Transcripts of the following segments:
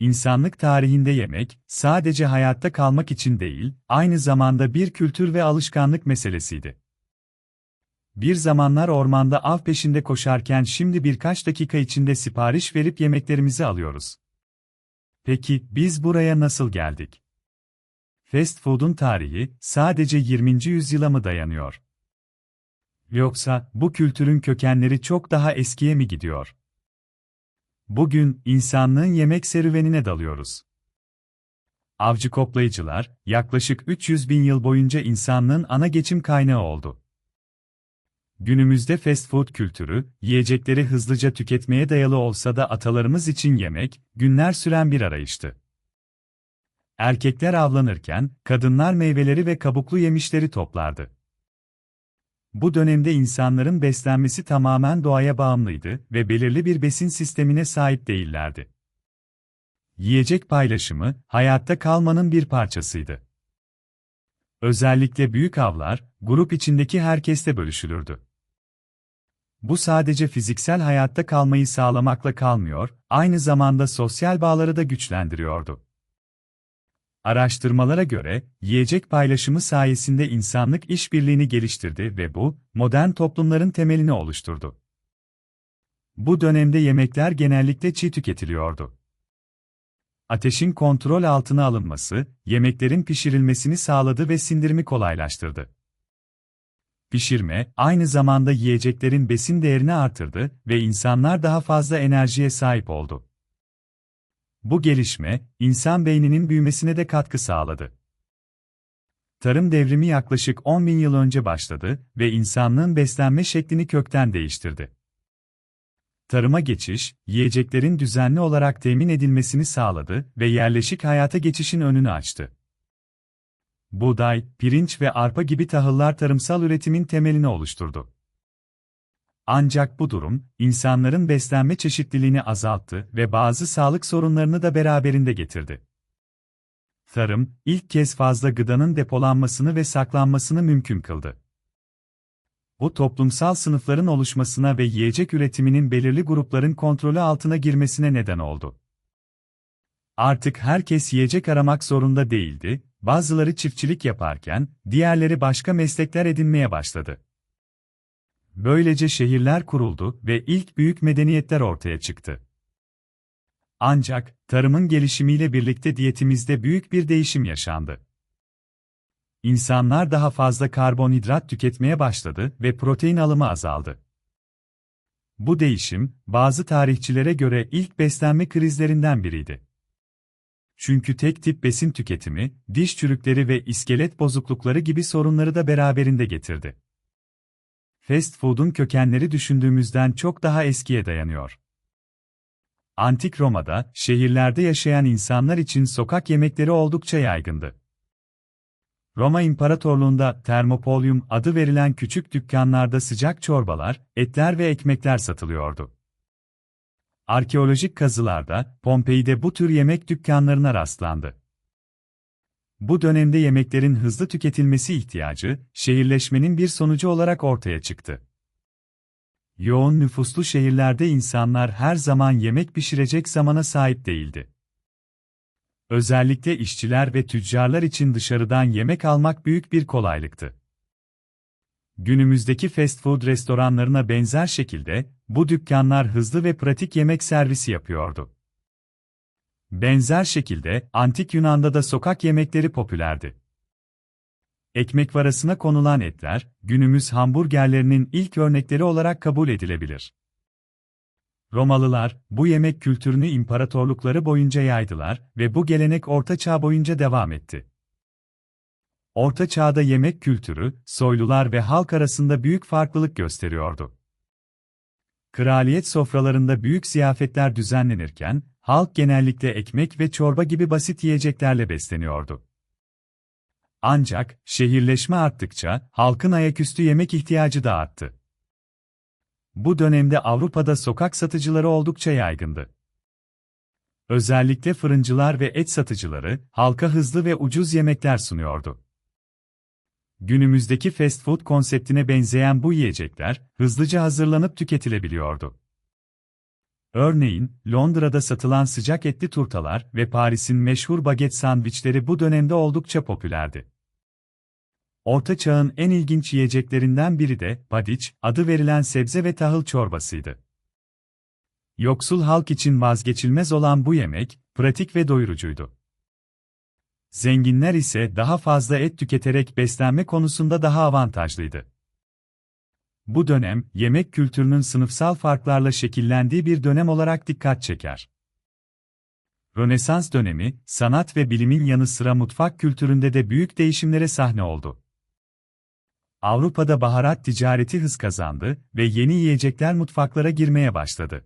İnsanlık tarihinde yemek, sadece hayatta kalmak için değil, aynı zamanda bir kültür ve alışkanlık meselesiydi. Bir zamanlar ormanda av peşinde koşarken şimdi birkaç dakika içinde sipariş verip yemeklerimizi alıyoruz. Peki, biz buraya nasıl geldik? Fast food'un tarihi, sadece 20. yüzyıla mı dayanıyor? Yoksa, bu kültürün kökenleri çok daha eskiye mi gidiyor? Bugün, insanlığın yemek serüvenine dalıyoruz. Avcı koplayıcılar, yaklaşık 300 bin yıl boyunca insanlığın ana geçim kaynağı oldu. Günümüzde fast food kültürü, yiyecekleri hızlıca tüketmeye dayalı olsa da atalarımız için yemek, günler süren bir arayıştı. Erkekler avlanırken, kadınlar meyveleri ve kabuklu yemişleri toplardı. Bu dönemde insanların beslenmesi tamamen doğaya bağımlıydı ve belirli bir besin sistemine sahip değillerdi. Yiyecek paylaşımı, hayatta kalmanın bir parçasıydı. Özellikle büyük avlar, grup içindeki herkeste bölüşülürdü. Bu sadece fiziksel hayatta kalmayı sağlamakla kalmıyor, aynı zamanda sosyal bağları da güçlendiriyordu. Araştırmalara göre, yiyecek paylaşımı sayesinde insanlık işbirliğini geliştirdi ve bu, modern toplumların temelini oluşturdu. Bu dönemde yemekler genellikle çiğ tüketiliyordu. Ateşin kontrol altına alınması, yemeklerin pişirilmesini sağladı ve sindirimi kolaylaştırdı. Pişirme, aynı zamanda yiyeceklerin besin değerini artırdı ve insanlar daha fazla enerjiye sahip oldu. Bu gelişme, insan beyninin büyümesine de katkı sağladı. Tarım devrimi yaklaşık 10 bin yıl önce başladı ve insanlığın beslenme şeklini kökten değiştirdi. Tarıma geçiş, yiyeceklerin düzenli olarak temin edilmesini sağladı ve yerleşik hayata geçişin önünü açtı. Buğday, pirinç ve arpa gibi tahıllar tarımsal üretimin temelini oluşturdu. Ancak bu durum, insanların beslenme çeşitliliğini azalttı ve bazı sağlık sorunlarını da beraberinde getirdi. Tarım, ilk kez fazla gıdanın depolanmasını ve saklanmasını mümkün kıldı. Bu toplumsal sınıfların oluşmasına ve yiyecek üretiminin belirli grupların kontrolü altına girmesine neden oldu. Artık herkes yiyecek aramak zorunda değildi, bazıları çiftçilik yaparken, diğerleri başka meslekler edinmeye başladı. Böylece şehirler kuruldu ve ilk büyük medeniyetler ortaya çıktı. Ancak, tarımın gelişimiyle birlikte diyetimizde büyük bir değişim yaşandı. İnsanlar daha fazla karbonhidrat tüketmeye başladı ve protein alımı azaldı. Bu değişim, bazı tarihçilere göre ilk beslenme krizlerinden biriydi. Çünkü tek tip besin tüketimi, diş çürükleri ve iskelet bozuklukları gibi sorunları da beraberinde getirdi. Fast food'un kökenleri düşündüğümüzden çok daha eskiye dayanıyor. Antik Roma'da, şehirlerde yaşayan insanlar için sokak yemekleri oldukça yaygındı. Roma İmparatorluğunda Thermopolium adı verilen küçük dükkanlarda sıcak çorbalar, etler ve ekmekler satılıyordu. Arkeolojik kazılarda, Pompei'de bu tür yemek dükkanlarına rastlandı. Bu dönemde yemeklerin hızlı tüketilmesi ihtiyacı, şehirleşmenin bir sonucu olarak ortaya çıktı. Yoğun nüfuslu şehirlerde insanlar her zaman yemek pişirecek zamana sahip değildi. Özellikle işçiler ve tüccarlar için dışarıdan yemek almak büyük bir kolaylıktı. Günümüzdeki fast food restoranlarına benzer şekilde, bu dükkanlar hızlı ve pratik yemek servisi yapıyordu. Benzer şekilde, Antik Yunan'da da sokak yemekleri popülerdi. Ekmek varasına konulan etler, günümüz hamburgerlerinin ilk örnekleri olarak kabul edilebilir. Romalılar, bu yemek kültürünü imparatorlukları boyunca yaydılar ve bu gelenek Orta Çağ boyunca devam etti. Orta Çağ'da yemek kültürü, soylular ve halk arasında büyük farklılık gösteriyordu. Kraliyet sofralarında büyük ziyafetler düzenlenirken, halk genellikle ekmek ve çorba gibi basit yiyeceklerle besleniyordu. Ancak, şehirleşme arttıkça, halkın ayaküstü yemek ihtiyacı da arttı. Bu dönemde Avrupa'da sokak satıcıları oldukça yaygındı. Özellikle fırıncılar ve et satıcıları, halka hızlı ve ucuz yemekler sunuyordu. Günümüzdeki fast food konseptine benzeyen bu yiyecekler, hızlıca hazırlanıp tüketilebiliyordu. Örneğin, Londra'da satılan sıcak etli turtalar ve Paris'in meşhur baget sandviçleri bu dönemde oldukça popülerdi. Orta Çağ'ın en ilginç yiyeceklerinden biri de padiç adı verilen sebze ve tahıl çorbasıydı. Yoksul halk için vazgeçilmez olan bu yemek, pratik ve doyurucuydu. Zenginler ise daha fazla et tüketerek beslenme konusunda daha avantajlıydı. Bu dönem, yemek kültürünün sınıfsal farklarla şekillendiği bir dönem olarak dikkat çeker. Rönesans dönemi, sanat ve bilimin yanı sıra mutfak kültüründe de büyük değişimlere sahne oldu. Avrupa'da baharat ticareti hız kazandı ve yeni yiyecekler mutfaklara girmeye başladı.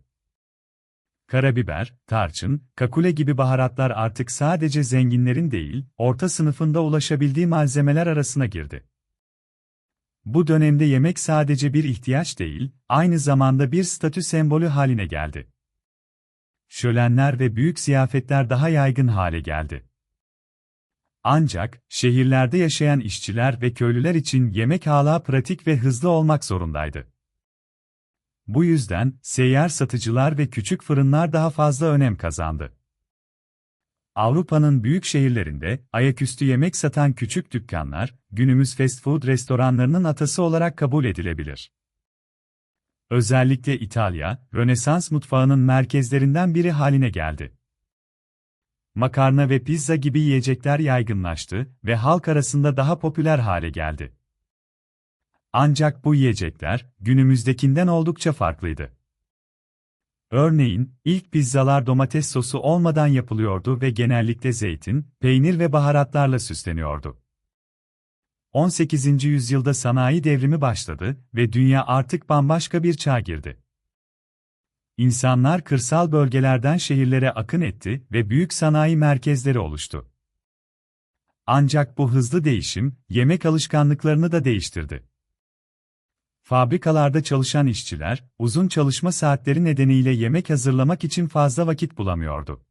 Karabiber, tarçın, kakule gibi baharatlar artık sadece zenginlerin değil, orta sınıfında ulaşabildiği malzemeler arasına girdi. Bu dönemde yemek sadece bir ihtiyaç değil, aynı zamanda bir statü sembolü haline geldi. Şölenler ve büyük ziyafetler daha yaygın hale geldi. Ancak, şehirlerde yaşayan işçiler ve köylüler için yemek hala pratik ve hızlı olmak zorundaydı. Bu yüzden, seyyar satıcılar ve küçük fırınlar daha fazla önem kazandı. Avrupa'nın büyük şehirlerinde, ayaküstü yemek satan küçük dükkanlar, günümüz fast food restoranlarının atası olarak kabul edilebilir. Özellikle İtalya, Rönesans mutfağının merkezlerinden biri haline geldi. Makarna ve pizza gibi yiyecekler yaygınlaştı ve halk arasında daha popüler hale geldi. Ancak bu yiyecekler, günümüzdekinden oldukça farklıydı. Örneğin, ilk pizzalar domates sosu olmadan yapılıyordu ve genellikle zeytin, peynir ve baharatlarla süsleniyordu. 18. yüzyılda sanayi devrimi başladı ve dünya artık bambaşka bir çağ girdi. İnsanlar kırsal bölgelerden şehirlere akın etti ve büyük sanayi merkezleri oluştu. Ancak bu hızlı değişim, yemek alışkanlıklarını da değiştirdi. Fabrikalarda çalışan işçiler, uzun çalışma saatleri nedeniyle yemek hazırlamak için fazla vakit bulamıyordu.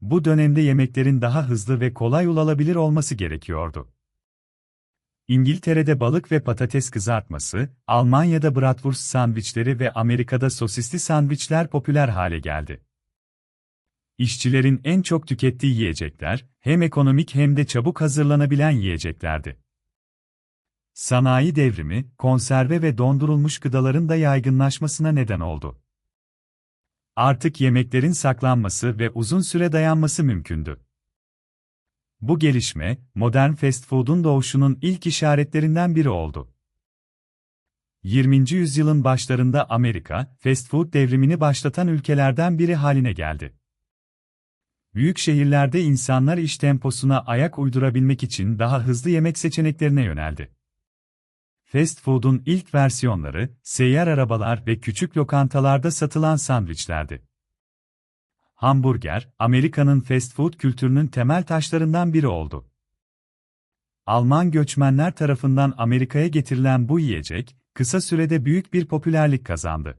Bu dönemde yemeklerin daha hızlı ve kolay ulaşılabilir olması gerekiyordu. İngiltere'de balık ve patates kızartması, Almanya'da bratwurst sandviçleri ve Amerika'da sosisli sandviçler popüler hale geldi. İşçilerin en çok tükettiği yiyecekler, hem ekonomik hem de çabuk hazırlanabilen yiyeceklerdi. Sanayi devrimi, konserve ve dondurulmuş gıdaların da yaygınlaşmasına neden oldu. Artık yemeklerin saklanması ve uzun süre dayanması mümkündü. Bu gelişme, modern fast food'un doğuşunun ilk işaretlerinden biri oldu. 20. yüzyılın başlarında Amerika, fast food devrimini başlatan ülkelerden biri haline geldi. Büyük şehirlerde insanlar iş temposuna ayak uydurabilmek için daha hızlı yemek seçeneklerine yöneldi. Fast food'un ilk versiyonları, seyyar arabalar ve küçük lokantalarda satılan sandviçlerdi. Hamburger, Amerika'nın fast food kültürünün temel taşlarından biri oldu. Alman göçmenler tarafından Amerika'ya getirilen bu yiyecek, kısa sürede büyük bir popülerlik kazandı.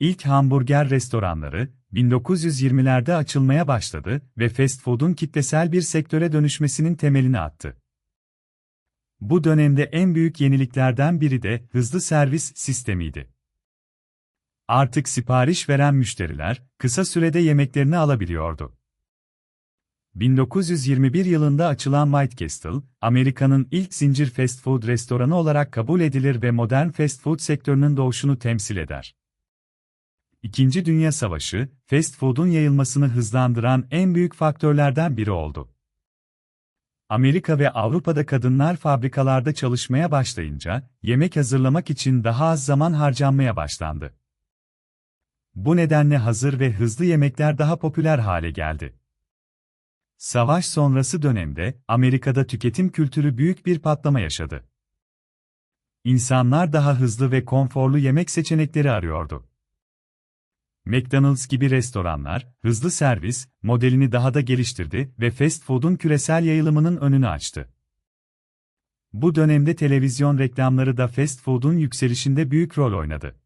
İlk hamburger restoranları, 1920'lerde açılmaya başladı ve fast food'un kitlesel bir sektöre dönüşmesinin temelini attı. Bu dönemde en büyük yeniliklerden biri de hızlı servis sistemiydi. Artık sipariş veren müşteriler kısa sürede yemeklerini alabiliyordu. 1921 yılında açılan White Castle, Amerika'nın ilk zincir fast food restoranı olarak kabul edilir ve modern fast food sektörünün doğuşunu temsil eder. İkinci Dünya Savaşı, fast food'un yayılmasını hızlandıran en büyük faktörlerden biri oldu. Amerika ve Avrupa'da kadınlar fabrikalarda çalışmaya başlayınca, yemek hazırlamak için daha az zaman harcanmaya başlandı. Bu nedenle hazır ve hızlı yemekler daha popüler hale geldi. Savaş sonrası dönemde, Amerika'da tüketim kültürü büyük bir patlama yaşadı. İnsanlar daha hızlı ve konforlu yemek seçenekleri arıyordu. McDonald's gibi restoranlar, hızlı servis modelini daha da geliştirdi ve fast food'un küresel yayılımının önünü açtı. Bu dönemde televizyon reklamları da fast food'un yükselişinde büyük rol oynadı.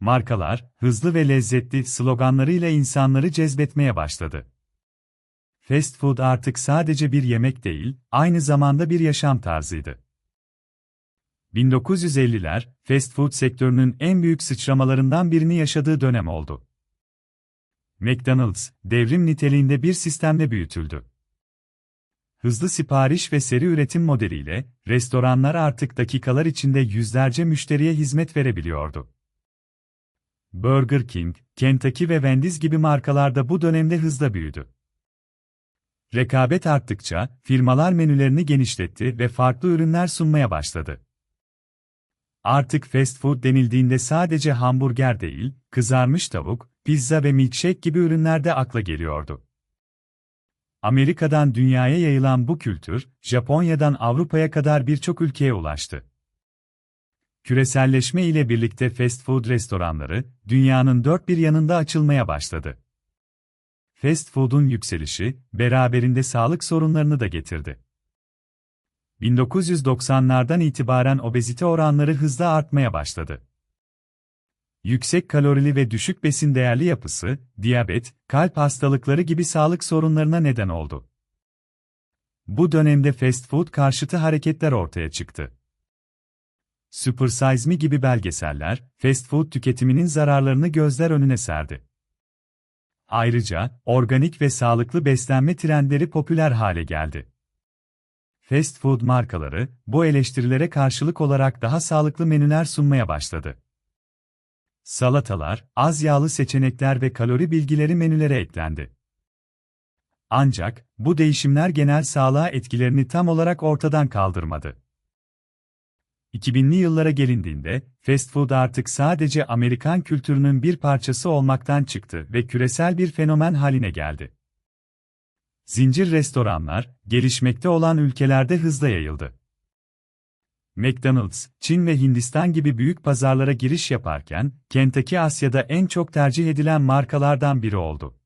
Markalar, hızlı ve lezzetli sloganlarıyla insanları cezbetmeye başladı. Fast food artık sadece bir yemek değil, aynı zamanda bir yaşam tarzıydı. 1950'ler, fast food sektörünün en büyük sıçramalarından birini yaşadığı dönem oldu. McDonald's, devrim niteliğinde bir sistemle büyütüldü. Hızlı sipariş ve seri üretim modeliyle, restoranlar artık dakikalar içinde yüzlerce müşteriye hizmet verebiliyordu. Burger King, Kentucky ve Wendy's gibi markalar da bu dönemde hızla büyüdü. Rekabet arttıkça, firmalar menülerini genişletti ve farklı ürünler sunmaya başladı. Artık fast food denildiğinde sadece hamburger değil, kızarmış tavuk, pizza ve milkshake gibi ürünler de akla geliyordu. Amerika'dan dünyaya yayılan bu kültür, Japonya'dan Avrupa'ya kadar birçok ülkeye ulaştı. Küreselleşme ile birlikte fast food restoranları, dünyanın dört bir yanında açılmaya başladı. Fast food'un yükselişi, beraberinde sağlık sorunlarını da getirdi. 1990'lardan itibaren obezite oranları hızla artmaya başladı. Yüksek kalorili ve düşük besin değerli yapısı, diyabet, kalp hastalıkları gibi sağlık sorunlarına neden oldu. Bu dönemde fast food karşıtı hareketler ortaya çıktı. Super Size Me gibi belgeseller, fast food tüketiminin zararlarını gözler önüne serdi. Ayrıca, organik ve sağlıklı beslenme trendleri popüler hale geldi. Fast food markaları, bu eleştirilere karşılık olarak daha sağlıklı menüler sunmaya başladı. Salatalar, az yağlı seçenekler ve kalori bilgileri menülere eklendi. Ancak, bu değişimler genel sağlığa etkilerini tam olarak ortadan kaldırmadı. 2000'li yıllara gelindiğinde, fast food artık sadece Amerikan kültürünün bir parçası olmaktan çıktı ve küresel bir fenomen haline geldi. Zincir restoranlar, gelişmekte olan ülkelerde hızla yayıldı. McDonald's, Çin ve Hindistan gibi büyük pazarlara giriş yaparken, Kentucky Asya'da en çok tercih edilen markalardan biri oldu.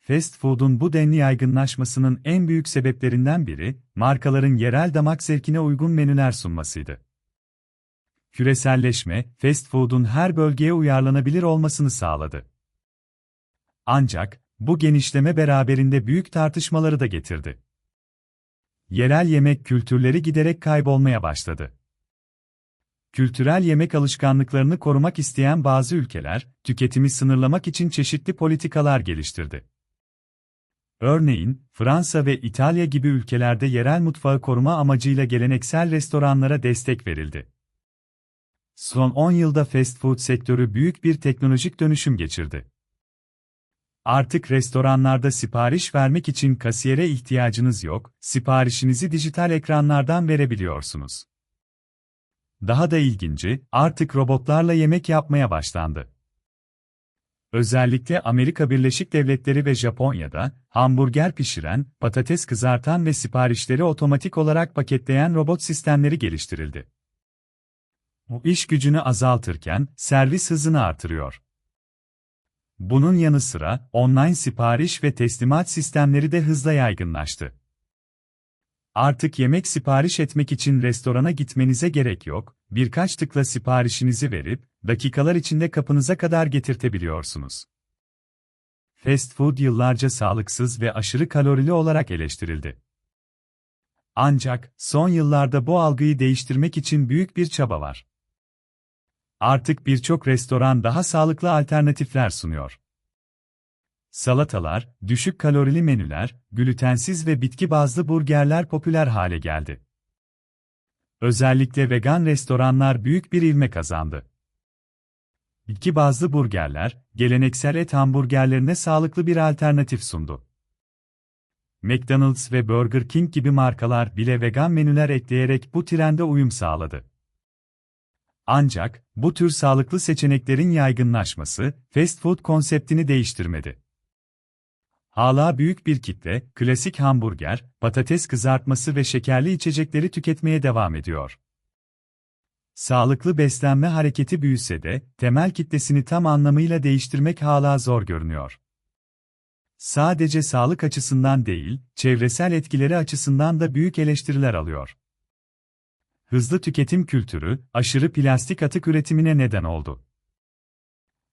Fast food'un bu denli yaygınlaşmasının en büyük sebeplerinden biri, markaların yerel damak zevkine uygun menüler sunmasıydı. Küreselleşme, fast food'un her bölgeye uyarlanabilir olmasını sağladı. Ancak, bu genişleme beraberinde büyük tartışmaları da getirdi. Yerel yemek kültürleri giderek kaybolmaya başladı. Kültürel yemek alışkanlıklarını korumak isteyen bazı ülkeler, tüketimi sınırlamak için çeşitli politikalar geliştirdi. Örneğin, Fransa ve İtalya gibi ülkelerde yerel mutfağı koruma amacıyla geleneksel restoranlara destek verildi. Son 10 yılda fast food sektörü büyük bir teknolojik dönüşüm geçirdi. Artık restoranlarda sipariş vermek için kasiyere ihtiyacınız yok, siparişinizi dijital ekranlardan verebiliyorsunuz. Daha da ilginci, artık robotlarla yemek yapmaya başlandı. Özellikle Amerika Birleşik Devletleri ve Japonya'da, hamburger pişiren, patates kızartan ve siparişleri otomatik olarak paketleyen robot sistemleri geliştirildi. Bu iş gücünü azaltırken, servis hızını artırıyor. Bunun yanı sıra, online sipariş ve teslimat sistemleri de hızla yaygınlaştı. Artık yemek sipariş etmek için restorana gitmenize gerek yok, birkaç tıkla siparişinizi verip, dakikalar içinde kapınıza kadar getirtebiliyorsunuz. Fast food yıllarca sağlıksız ve aşırı kalorili olarak eleştirildi. Ancak, son yıllarda bu algıyı değiştirmek için büyük bir çaba var. Artık birçok restoran daha sağlıklı alternatifler sunuyor. Salatalar, düşük kalorili menüler, glutensiz ve bitki bazlı burgerler popüler hale geldi. Özellikle vegan restoranlar büyük bir ivme kazandı. Bitki bazlı burgerler, geleneksel et hamburgerlerine sağlıklı bir alternatif sundu. McDonald's ve Burger King gibi markalar bile vegan menüler ekleyerek bu trende uyum sağladı. Ancak, bu tür sağlıklı seçeneklerin yaygınlaşması, fast food konseptini değiştirmedi. Hala büyük bir kitle, klasik hamburger, patates kızartması ve şekerli içecekleri tüketmeye devam ediyor. Sağlıklı beslenme hareketi büyüse de, temel kitlesini tam anlamıyla değiştirmek hala zor görünüyor. Sadece sağlık açısından değil, çevresel etkileri açısından da büyük eleştiriler alıyor. Hızlı tüketim kültürü, aşırı plastik atık üretimine neden oldu.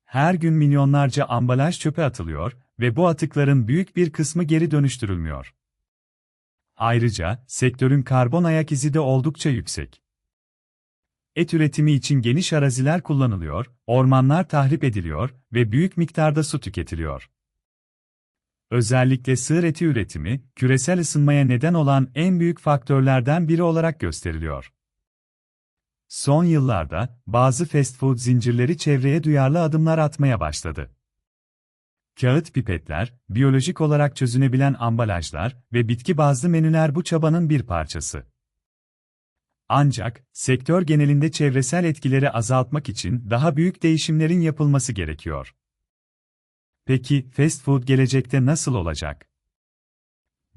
Her gün milyonlarca ambalaj çöpe atılıyor ve bu atıkların büyük bir kısmı geri dönüştürülmüyor. Ayrıca, sektörün karbon ayak izi de oldukça yüksek. et üretimi için geniş araziler kullanılıyor, ormanlar tahrip ediliyor ve büyük miktarda su tüketiliyor. Özellikle sığır eti üretimi, küresel ısınmaya neden olan en büyük faktörlerden biri olarak gösteriliyor. Son yıllarda, bazı fast food zincirleri çevreye duyarlı adımlar atmaya başladı. Kağıt pipetler, biyolojik olarak çözünebilen ambalajlar ve bitki bazlı menüler bu çabanın bir parçası. Ancak, sektör genelinde çevresel etkileri azaltmak için daha büyük değişimlerin yapılması gerekiyor. Peki, fast food gelecekte nasıl olacak?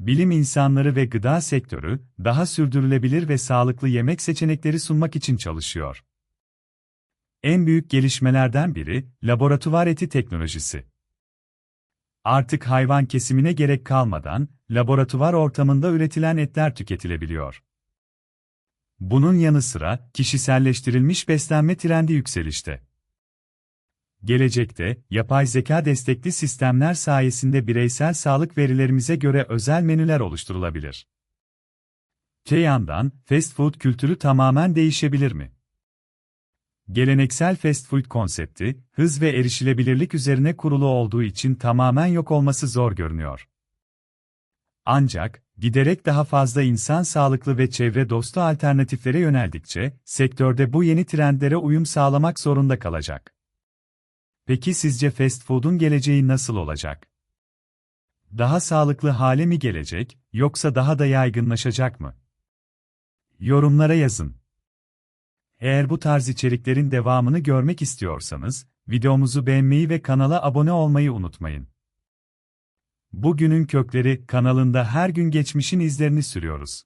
Bilim insanları ve gıda sektörü, daha sürdürülebilir ve sağlıklı yemek seçenekleri sunmak için çalışıyor. En büyük gelişmelerden biri, laboratuvar eti teknolojisi. Artık hayvan kesimine gerek kalmadan, laboratuvar ortamında üretilen etler tüketilebiliyor. Bunun yanı sıra, kişiselleştirilmiş beslenme trendi yükselişte. Gelecekte, yapay zeka destekli sistemler sayesinde bireysel sağlık verilerimize göre özel menüler oluşturulabilir. Te yandan, fast food kültürü tamamen değişebilir mi? Geleneksel fast food konsepti, hız ve erişilebilirlik üzerine kurulu olduğu için tamamen yok olması zor görünüyor. Ancak, giderek daha fazla insan sağlıklı ve çevre dostu alternatiflere yöneldikçe, sektörde bu yeni trendlere uyum sağlamak zorunda kalacak. Peki sizce fast food'un geleceği nasıl olacak? Daha sağlıklı hale mi gelecek, yoksa daha da yaygınlaşacak mı? Yorumlara yazın. Eğer bu tarz içeriklerin devamını görmek istiyorsanız, videomuzu beğenmeyi ve kanala abone olmayı unutmayın. Bugünün Kökleri kanalında her gün geçmişin izlerini sürüyoruz.